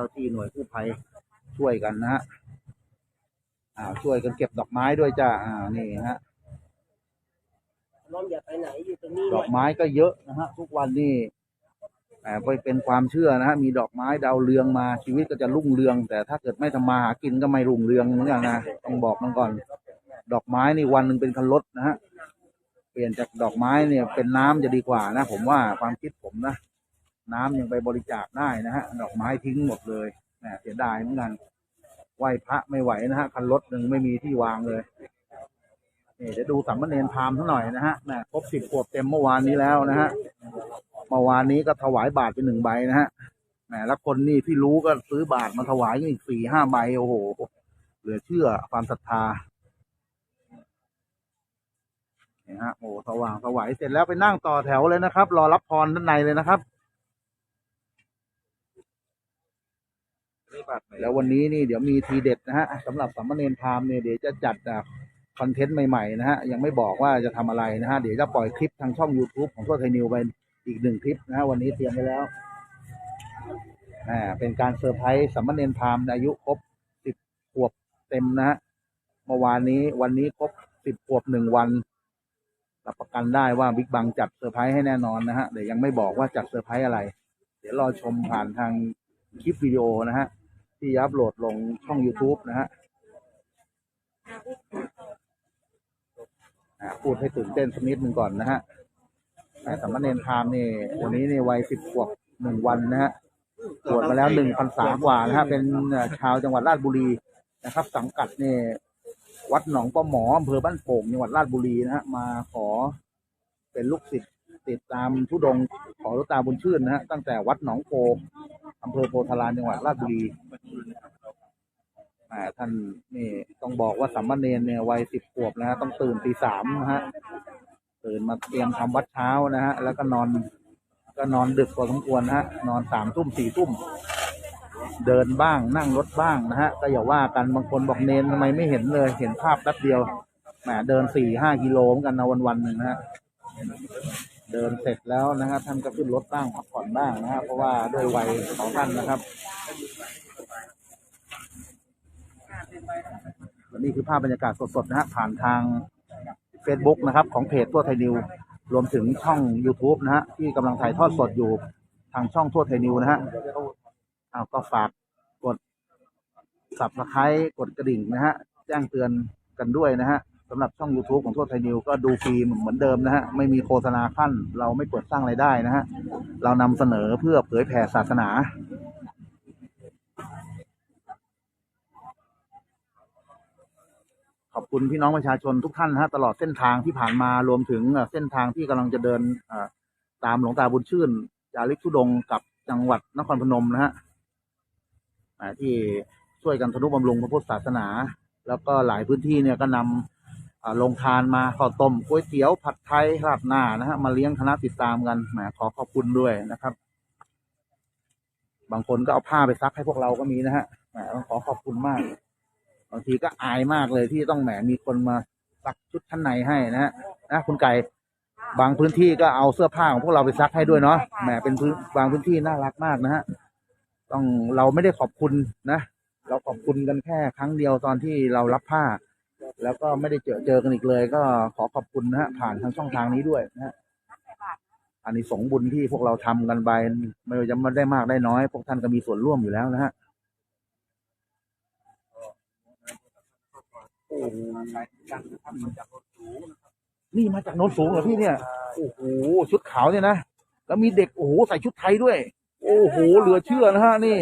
นี่เจ้าที่หน่วยกู้ภัยช่วยกันนะฮะอ่าช่วยกันเก็บดอกไม้ด้วยจ้าอ่านี่ฮะน้องอย่าไปไหนอยู่ตรงนี้ดอกไม้ก็เยอะนะฮะทุกวันนี่แต่ไปเป็นความเชื่อนะฮะมีดอกไม้ดาวเรืองมาชีวิตก็จะรุ่งเรือง แต่ถ้าเกิดไม่ทำมาหากินก็ไม่รุ่งเรืองเหมือนกันนะต้องบอกมันก่อน ดอกไม้นี่วันหนึ่งเป็นคันรถนะฮะเปลี่ยนจากดอกไม้เนี่ยเป็นน้ำจะดีกว่านะ ผมว่าความคิดผมนะ น้ำยังไปบริจาคได้นะฮะดอกไม้ทิ้งหมดเลยแหมเสียดายเหมือนกันไหวพระไม่ไหวนะฮะคันรถหนึ่งไม่มีที่วางเลยนี่เดี๋ยวดูสัมมเนนพามณ์ซะหน่อยนะฮะแหมครบสิบขวบเต็มเมื่อวานนี้แล้วนะฮะเมื่อวานนี้ก็ถวายบาทไปหนึ่งใบนะฮะแหมแล้วคนนี่ที่รู้ก็ซื้อบาทมาถวายอีกสี่ห้าใบโอ้โห เหลือเชื่อความศรัทธานี่ฮะโอ้สว่างสวัยเสร็จแล้วไปนั่งต่อแถวเลยนะครับ รอรับพรด้านในเลยนะครับ แล้ววันนี้นี่เดี๋ยวมีทีเด็ดนะฮะสำหรับสัมมเนนพามเนี่ยเดี๋ยวจะจัดคอนเทนต์ใหม่ๆนะฮะยังไม่บอกว่าจะทำอะไรนะฮะเดี๋ยวจะปล่อยคลิปทางช่อง YouTube ของทั่วไทยนิวไปอีกหนึ่งคลิปนะฮะวันนี้เตรียมไว้แล้วอ่าเป็นการเซอร์ไพรส์สัมมเนนพามอายุครบสิบขวบเต็มนะฮะเมื่อวานนี้วันนี้ครบสิบขวบหนึ่งวันรับประกันได้ว่าบิ๊กบังจัดเซอร์ไพรส์ให้แน่นอนนะฮะเดี๋ยวยังไม่บอกว่าจัดเซอร์ไพรส์อะไร เดี๋ยวรอชมผ่านทางคลิปวิดีโอนะฮะ ที่อัพโหลดลงช่อง YouTube นะฮะพูดให้ตื่นเต้นสักนิดหนึ่งก่อนนะฮะแต่สามเณรพามนี่วันนี้นี่วัยสิบขวบหนึ่งวันนะฮะบวชมาแล้วหนึ่งพรรษากว่านะฮะเป็นชาวจังหวัดราชบุรีนะครับ สังกัดเนี่ยวัดหนองป้อหมออำเภอบ้านโป่งจังหวัดราชบุรีนะฮะมาขอเป็นลูกศิษย์ ติดตามทุดงขอหลวงตาบุญชื่นนะฮะตั้งแต่วัดหนองโพอำเภอโพธารามจังหวัดราชบุรีอ่าท่านนี่ต้องบอกว่าสัมมาเนรเนี่ยวัยสิบขวบนะฮะต้องตื่นตีสามนะฮะตื่นมาเตรียมทำวัดเช้านะฮะแล้วก็นอนก็นอนดึกพอสมควรนะฮะนอนสามทุ่มสี่ทุ่มเดินบ้างนั่งรถบ้างนะฮะก็อย่าว่ากันบางคนบอกเนนทำไมไม่เห็นเลย เห็นภาพแป๊บเดียวแหมเดินสี่ห้ากิโลเหมือนกันนะวันวันหนึ่งนะฮะ เดินเสร็จแล้วนะฮะท่านก็ขึ้นรถบ้างพักผ่อนบ้างนะฮะเพราะว่าด้วยวัยของท่านนะครับ นี่คือภาพบรรยากาศสดๆนะฮะผ่านทาง Facebook นะครับ ของเพจทั่วไทยนิว รวมถึงช่อง YouTube นะฮะที่กำลังถ่ายทอดสดอยู่ทางช่องทั่วไทยนิวนะฮะเอาก็ฝากกด subscribe กดกระดิ่งนะฮะ แจ้งเตือนกันด้วยนะฮะ สำหรับช่อง YouTube ของทั่วไทยนิวก็ดูฟรีเหมือนเดิมนะฮะ ไม่มีโฆษณาขั้น เราไม่เปิดสร้างรายได้นะฮะ เรานำเสนอเพื่อเผยแผ่ศาสนา ขอบคุณพี่น้องประชาชนทุกท่านนะฮะ ตลอดเส้นทางที่ผ่านมารวมถึงเส้นทางที่กำลังจะเดินตามหลวงตาบุญชื่น จาริกทุดงกับจังหวัดนครพนมนะฮะที่ช่วยกันทนุบำรุงพระพุทธศาสนา แล้วก็หลายพื้นที่เนี่ยก็นำ ลงทานมาข้าวต้มก๋วยเตี๋ยวผัดไทยราดหน้านะฮะมาเลี้ยงคณะติดตามกันแหมขอขอบคุณด้วยนะครับ บางคนก็เอาผ้าไปซักให้พวกเราก็มีนะฮะแหมขอขอบคุณมากบางทีก็อายมากเลยที่ต้องแหมมีคนมาซักชุดชั้นในให้นะฮะนะคุณไก่บางพื้นที่ก็เอาเสื้อผ้าของพวกเราไปซักให้ด้วยเนาะแหมเป็นพื้นบางพื้นที่น่ารักมากนะฮะต้องเราไม่ได้ขอบคุณนะ เราขอบคุณกันแค่ครั้งเดียวตอนที่เรารับผ้า แล้วก็ไม่ได้เจอเจอกันอีกเลย ก็ขอขอบคุณนะฮะผ่านทางช่องทางนี้ด้วยนะฮะอันนี้สงบุญที่พวกเราทำกันไปไม่ว่าจะมาได้มากได้น้อย พวกท่านก็มีส่วนร่วมอยู่แล้วนะฮะนี่มาจากโน้นสูงเหรอพี่เนี่ย โอ้โหชุดขาวเนี่ยนะ แล้วมีเด็กโอ้โหใส่ชุดไทยด้วย โอ้โหเหลือเชื่อนะฮะนี่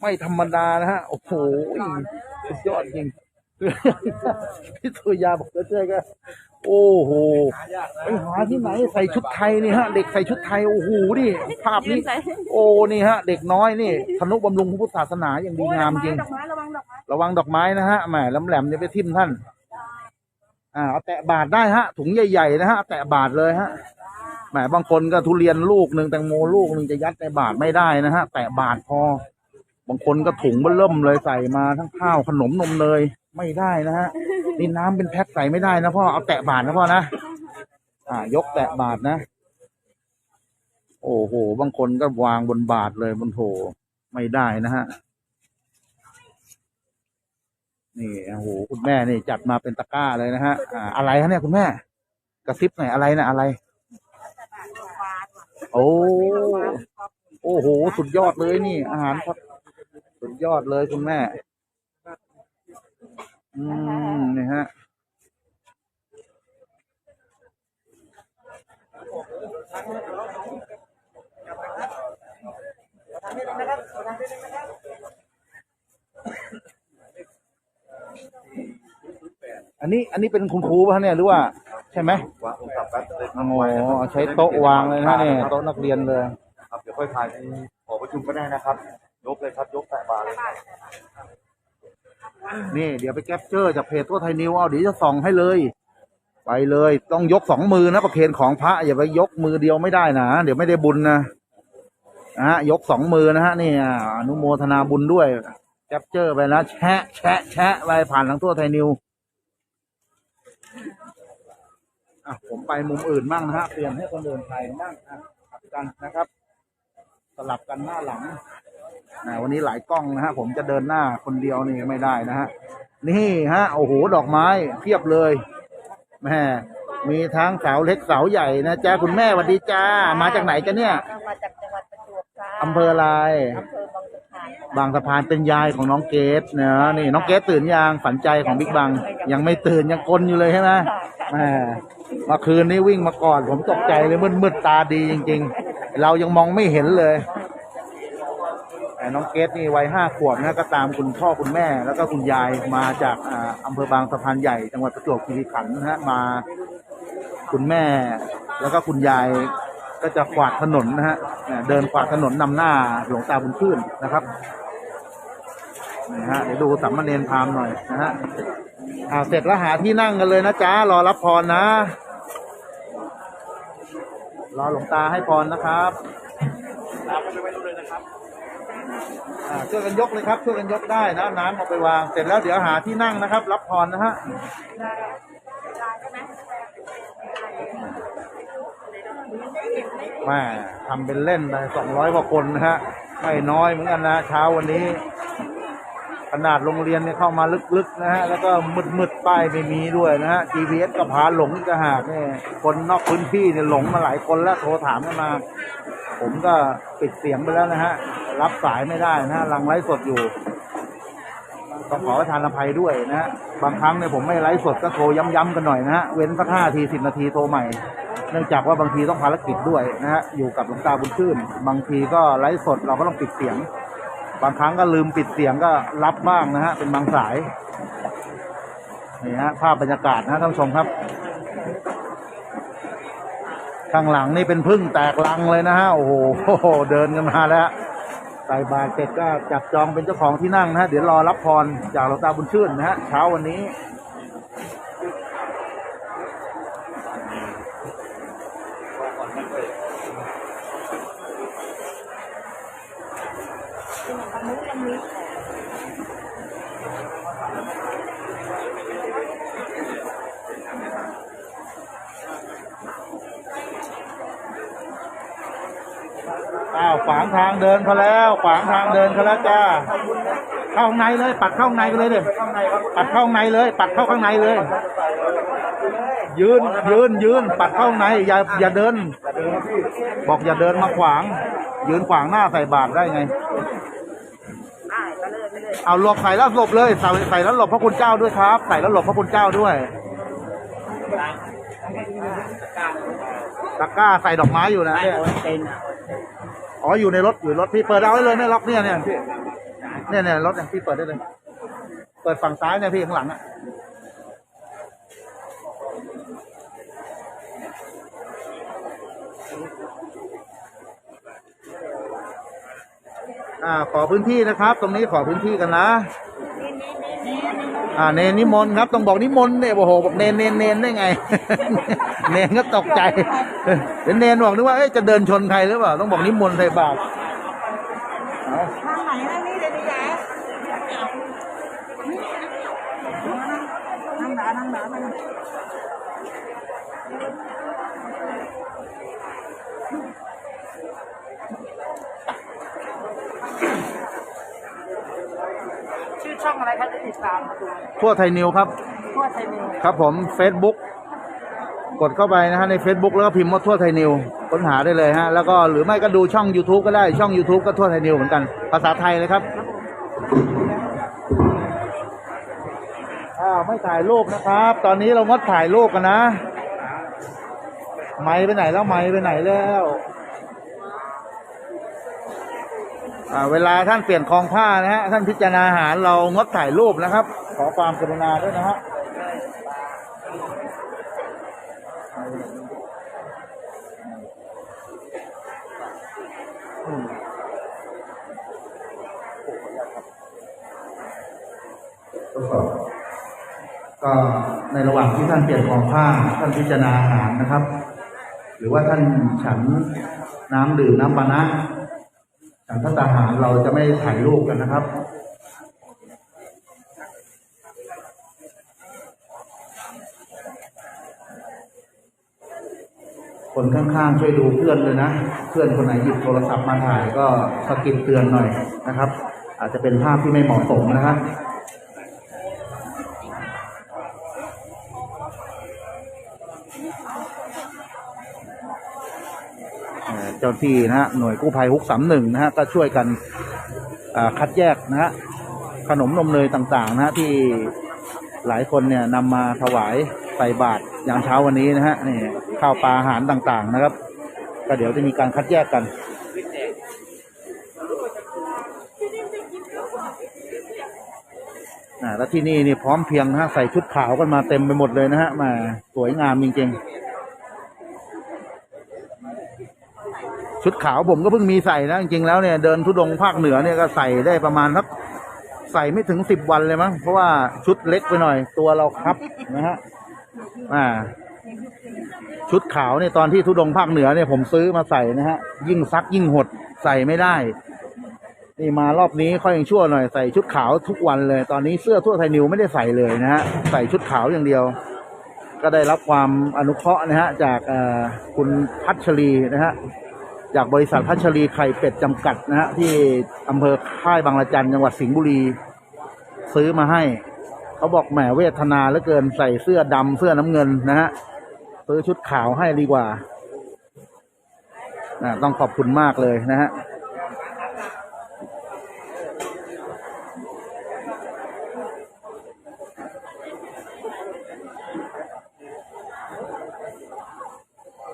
ไม่ธรรมดานะฮะ โอ้โหสุดยอดจริง พี่สุยาบอกเหลือเชื่อก็โอ้โหไปหาที่ไหนใส่ชุดไทยนี่ฮะ เด็กใส่ชุดไทยโอ้โหนี่ภาพนี้ โอ้นี่ฮะ เด็กน้อยนี่ธนุบำรุงพระพุทธศาสนาอย่างดีงามจริงดอกไม้ระวังดอกไม้ระวังดอกไม้นะฮะแหมแหลมๆจะไปทิ่มท่านอ่าเอาแตะบาทได้ฮะ ถุงใหญ่ๆนะฮะเอาแตะบาทเลยฮะแหมบางคนก็ทุเรียนลูกหนึ่งแตงโมลูกหนึ่งจะยัดในบาทไม่ได้นะฮะแตะบาทพอบางคนก็ถุงเบิ่มเลยใส่มาทั้งข้าวขนมนมเนย ไม่ได้นะฮะนี่น้ำเป็นแพ็คใส่ไม่ได้นะพ่อเอาแตะบาทนะพ่อนะอ่ายกแตะบาทนะ โอ้โห บางคนก็วางบนบาทเลยบนโถแหมไม่ได้นะฮะนี่โอ้โหคุณแม่นี่จัดมาเป็นตะกร้าเลยนะฮะอ่าอะไรฮะเนี่ยคุณแม่ กระซิบหน่อยอะไรนะอะไร โอ้โอ้โห สุดยอดเลยนี่ อาหารครับ สุดยอดเลยคุณแม่ อืมนี่ฮะอันนี้อันนี้เป็นคุณครูป่ะเนี่ยหรือว่า ใช่ไหมวางโทรศัพท์แป๊บเล็กโอ้โหใช้โต๊ะวางเลยนะเนี่ยโต๊ะนักเรียนเลย ครับเดี๋ยวค่อยถ่ายในหอประชุมก็ได้นะครับ ยกเลยครับยกแตะบาร์เลย นี่เดี๋ยวไปแคปเจอร์จากเพจทั่วไทยนิวเอาเดี๋ยวจะส่องให้เลย ไปเลยต้องยกสองมือนะประเคนของพระอย่าไปยกมือเดียวไม่ได้นะเดี๋ยวไม่ได้บุญนะนะฮะยกสองมือนะฮะนี่อนุโมทนาบุญด้วยแคปเจอร์ไปนะแชะแชะแชะไปผ่านทางทั่วไทยนิวอะผมไปมุมอื่นมั่งนะฮะเปลี่ยนให้คนอื่นถ่ายมั่งอะกลับกันนะครับ สลับกันหน้าหลัง วันนี้หลายกล้องนะฮะผมจะเดินหน้าคนเดียวนี่ไม่ได้นะฮะนี่ฮะโอ้โหดอกไม้เพียบเลยแม่มีทั้งสาวเล็กสาวใหญ่นะจ้าคุณแม่สวัสดีจ้ามาจากไหนกันเนี่ยมาจากจังหวัดประจวบค่ะอำเภออะไรอำเภอบางสะพานบางสะพานเป็นยายของน้องเกดเนะนี่น้องเกดตื่นยังฝันใจของบิ๊กบัง ยังไม่ตื่นยังกลนอยู่เลยใช่ไหมแม่เมื่อคืนนี้วิ่งมาก่อน ผมตกใจเลยมืดมืดๆตาดีจริง ๆ เรายังมองไม่เห็นเลยแต่ น้องเกดนี่วัยห้าขวบนะก็ตามคุณพ่อคุณแม่ แล้วก็คุณยายมาจากอ่าอำเภอบางสะพานใหญ่จังหวัดประจวบคีรีขันธ์นะฮะมาคุณแม่ แล้วก็คุณยายก็จะขวาดถนนนะฮะเดินขวาดถนนนำหน้าหลวงตาบุญชื่นนะครับนี่ฮะเดี๋ยวดูสัมมาเนนพามหน่อยนะฮะอ่าเสร็จแล้วหาที่นั่งกันเลยนะจ๊ะรอรับพรนะรอหลวงตาให้พรนะครับ อ่าช่วยกันยกเลยครับช่วยกันยกได้นะน้ำเอาไปวางเสร็จแล้วเดี๋ยวหาที่นั่งนะครับ รับพรนะฮะแม่ทำเป็นเล่นไปสองร้อยกว่าคนนะฮะไม่น้อยเหมือนกันนะเช้าวันนี้ ขนาดโรงเรียนเนี่ยเข้ามาลึกๆนะฮะแล้วก็มืดๆป้ายไม่มีด้วยนะฮะ GPS ก็พาหลงอีกต่างหากเนี่ยคนนอกพื้นที่เนี่ยหลงมาหลายคนแล้วโทรถามกันมา ผมก็ปิดเสียงไปแล้วนะฮะ รับสายไม่ได้นะฮะลังไลฟ์สดอยู่ ต้องขอประทานอภัยด้วยนะฮะ บางครั้งเนี่ยผมไม่ไลฟ์สดก็โทรย้ำๆกันหน่อยนะฮะ เว้นสักห้าทีสิบนาทีโทรใหม่ เนื่องจากว่าบางทีต้องภารกิจด้วยนะฮะ อยู่กับหลวงตาบุญชื่น บางทีก็ไลฟ์สดเราก็ต้องปิดเสียง บางครั้งก็ลืมปิดเสียงก็รับบ้างนะฮะ เป็นบางสาย นี่ฮะภาพบรรยากาศนะฮะท่านผู้ชมครับ ข้างหลังนี่เป็นพึ่งแตกลังเลยนะฮะโอ้โหเดินกันมาแล้วใส่บาตรเสร็จก็จับจองเป็นเจ้าของที่นั่งนะฮะเดี๋ยวรอรับพรจากหลวงตาบุญชื่นนะฮะเช้าวันนี้ ขวางทางเดินเขาแล้ว ขวางทางเดินเขาแล้วจ้า เข้าข้างในเลย ปัดเข้าข้างในเลยเด็ปัดเข้าข้างในเลย ปัดเข้าข้างในเลย ยืนยืนยืน ปัดเข้าข้างในอย่าอย่าเดิน บอกอย่าเดินมาขวาง ยืนขวางหน้าใส่บาตรได้ไงเอาหลบใส่แล้วหลบเลยใส่ใส่แล้วหลบพระคุณเจ้าด้วยครับ ใส่แล้วหลบพระคุณเจ้าด้วยตะกร้าใส่ดอกไม้อยู่นะเนี่ย อ๋ออยู่ในรถอยู่รถพี่เปิดเอาได้เลยไม่ล็อกเนี่ยเนี่ยพี่เนี่ยเนี่ยรถเนี่ยพี่เปิดได้เลย เปิดฝั่งซ้ายเนี่ยพี่ข้างหลังอะอ่าขอพื้นที่นะครับ ตรงนี้ขอพื้นที่กันนะ อ่าเนนนิมนต์ครับต้องบอกนิมนต์เนี่ยโอ้โหบอกเนนเนนเนนได้ไง เนนก็ตกใจเดี๋ยวเนนบอกนึกว่าเอ้ยจะเดินชนใครหรือเปล่าต้องบอกนิมนต์ใส่บาตรเอาทางไหนนะนี่เลยดิยายนั่งหนานั่งหนาไปนะ ช่อง อะไรคะจะติดตามดูทั่วไทยนิวครับ ทั่วไทยนิวครับผม Facebook กดเข้าไปนะฮะใน Facebook แล้วก็พิมพ์ว่าทั่วไทยนิวค้นหาได้เลยฮะ แล้วก็หรือไม่ก็ดูช่อง YouTube ก็ได้ช่อง YouTube ก็ทั่วไทยนิวเหมือนกัน ภาษาไทยเลยครับอ้าวไม่ถ่ายรูปนะครับ ตอนนี้เรางดถ่ายรูปกันนะ ไม้ไปไหนแล้วไม้ไปไหนแล้วอ่า เวลาท่านเปลี่ยนคลองผ้านะฮะท่านพิจารณาอาหารเรางดถ่ายรูปนะครับ ขอความกรุณาด้วยนะฮะก็ในระหว่างที่ท่านเปลี่ยนของผ้าท่านพิจารณาอาหารนะครับ หรือว่าท่านฉันน้ำดื่มน้ำปานะ ฉันพระตาหารเราจะไม่ถ่ายรูปกันนะครับ คนข้างๆช่วยดูเพื่อนเลยนะ เพื่อนคนไหนหยิบโทรศัพท์มาถ่ายก็สะกิดเตือนหน่อยนะครับ อาจจะเป็นภาพที่ไม่เหมาะสมนะครับ เจ้าที่นะฮะหน่วยกู้ภัยฮุกสามหนึ่งนะฮะก็ช่วยกันคัดแยกนะฮะขนมนมเนยต่างๆนะฮะที่หลายคนเนี่ยนำมาถวายใส่บาตรยามเช้าวันนี้นะฮะนี่ข้าวปลาอาหารต่างๆนะครับ ก็เดี๋ยวจะมีการคัดแยกกันอ่าแล้วที่นี่นี่พร้อมเพียงนะฮะใส่ชุดขาวกันมาเต็มไปหมดเลยนะฮะมาสวยงามจริงๆ ชุดขาวผมก็เพิ่งมีใส่นะจริงๆแล้วเนี่ยเดินทุดงภาคเหนือเนี่ยก็ใส่ได้ประมาณสักใส่ไม่ถึงสิบวันเลยมั้งเพราะว่าชุดเล็กไปหน่อย ตัวเราครับนะฮะอ่า ชุดขาวเนี่ยตอนที่ทุดงภาคเหนือเนี่ยผมซื้อมาใส่นะฮะ ยิ่งซักยิ่งหดใส่ไม่ได้ นี่มารอบนี้ค่อยยังชั่วหน่อยใส่ชุดขาวทุกวันเลย ตอนนี้เสื้อทั่วไทยนิวไม่ได้ใส่เลยนะฮะใส่ชุดขาวอย่างเดียว ก็ได้รับความอนุเคราะห์นะฮะ จากคุณพัชรีนะฮะ จากบริษัทพัชรีไข่เป็ดจำกัดนะฮะที่อำเภอค่ายบางละจันจังหวัดสิงห์บุรี ซื้อมาให้ เขาบอกแหมเวทนาเหลือเกินใส่เสื้อดำเสื้อน้ำเงินนะฮะซื้อชุดขาวให้ดีกว่านะต้องขอบคุณมากเลยนะฮะ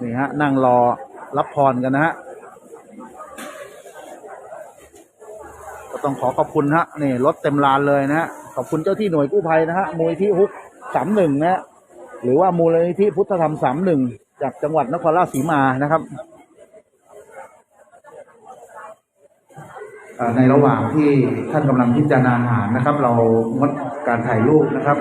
นี่ฮะ นั่งรอรับพรกันนะฮะ ก็ ต้องขอขอบคุณฮะนี่รถเต็มลานเลยนะฮะขอบคุณเจ้าที่หน่วยกู้ภัยนะฮะมูลที่ฮุกสามหนึ่งนะฮะหรือว่ามูลนิธิพุทธธรรมสามหนึ่งจากจังหวัดนครราชสีมานะครับในระหว่างที่ท่านกำลังพิจารณาอาหารนะครับ เรางดการถ่ายรูปนะครับ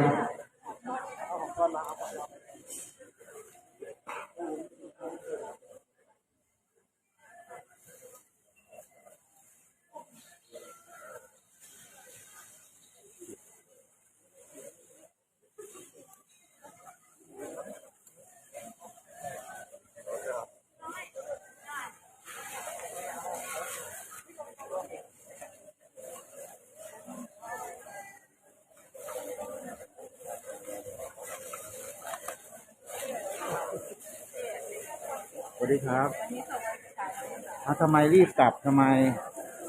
ส วัสดีครับอะทำไมรีบกลับทำไม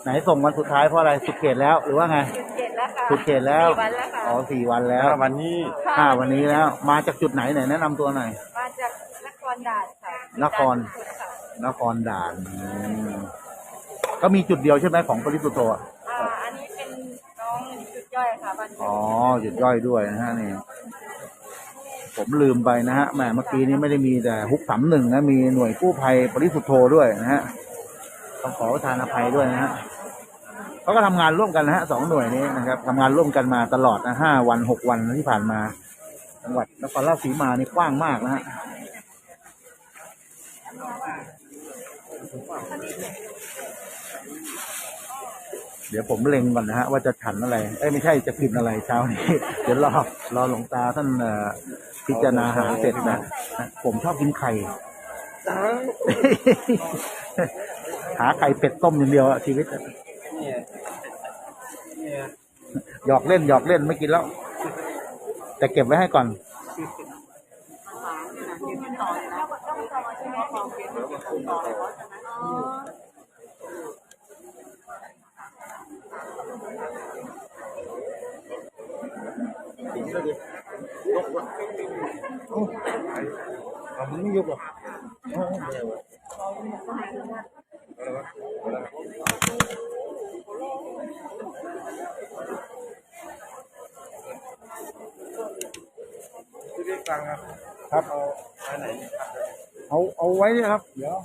ไหนส่งวันสุดท้ายเพราะอะไรสุดเขตแล้วหรือว่าไง เจ็ดแล้วค่ะสุดเขตแล้วสี่วันแล้วค่ะอ๋อสี่วันแล้ววันนี้ห้าวันนี้แล้ว มาจากจุดไหนไหนแนะนำตัวหน่อย มาจากนครด่านค่ะนคร นครด่านอืมก็มีจุดเดียวใช่ไหมของปริสุทธโธอะอ่าอันนี้เป็นน้องจุดย่อยค่ะบันอ๋อจุดย่อยด้วยนะฮะนี่ ผมลืมไปนะฮะแหมเมื่อกี้นี้ไม่ได้มีแต่ฮุกสามหนึ่งนะมีหน่วยกู้ภัยปริสุทธโธด้วยนะฮะต้องขอประทานอภัยด้วยนะฮะเขาก็ทำงานร่วมกันนะฮะสองหน่วยนี้นะครับทำงานร่วมกันมาตลอดนะห้าวันหกวันที่ผ่านมาจังหวัดนครราชสีมานี่กว้างมากนะฮะเดี๋ยวผมเล็งก่อนนะฮะว่าจะฉันอะไร เอ้ยไม่ใช่จะกินอะไรเช้านี้ เดี๋ยวรอรอหลวงตาท่านเอ่อ พิจารณาหาเสร็จนะผมชอบกินไข่ หาไข่เป็ดต้มอย่างเดียวอะชีวิตหยอกเล่นหยอกเล่นไม่กินแล้ว แต่เก็บไว้ให้ก่อน เอามันไม่ยุบหรอกพี่เรียกตังครับ ครับเอาไปไหนเอาเอาไว้ครับ เดี๋ยว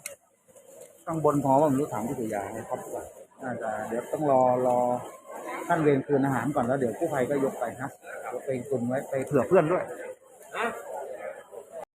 ข้างบนพอว่าผมรู้ถามผู้ถือยาให้ครับก่อนน่าจะเดี๋ยวต้องรอรอท่านเวรคืนอาหารก่อนแล้วเดี๋ยวกู้ภัยก็ยกไปนะยกไปตุนไว้ไปเผื่อเพื่อนด้วยฮะ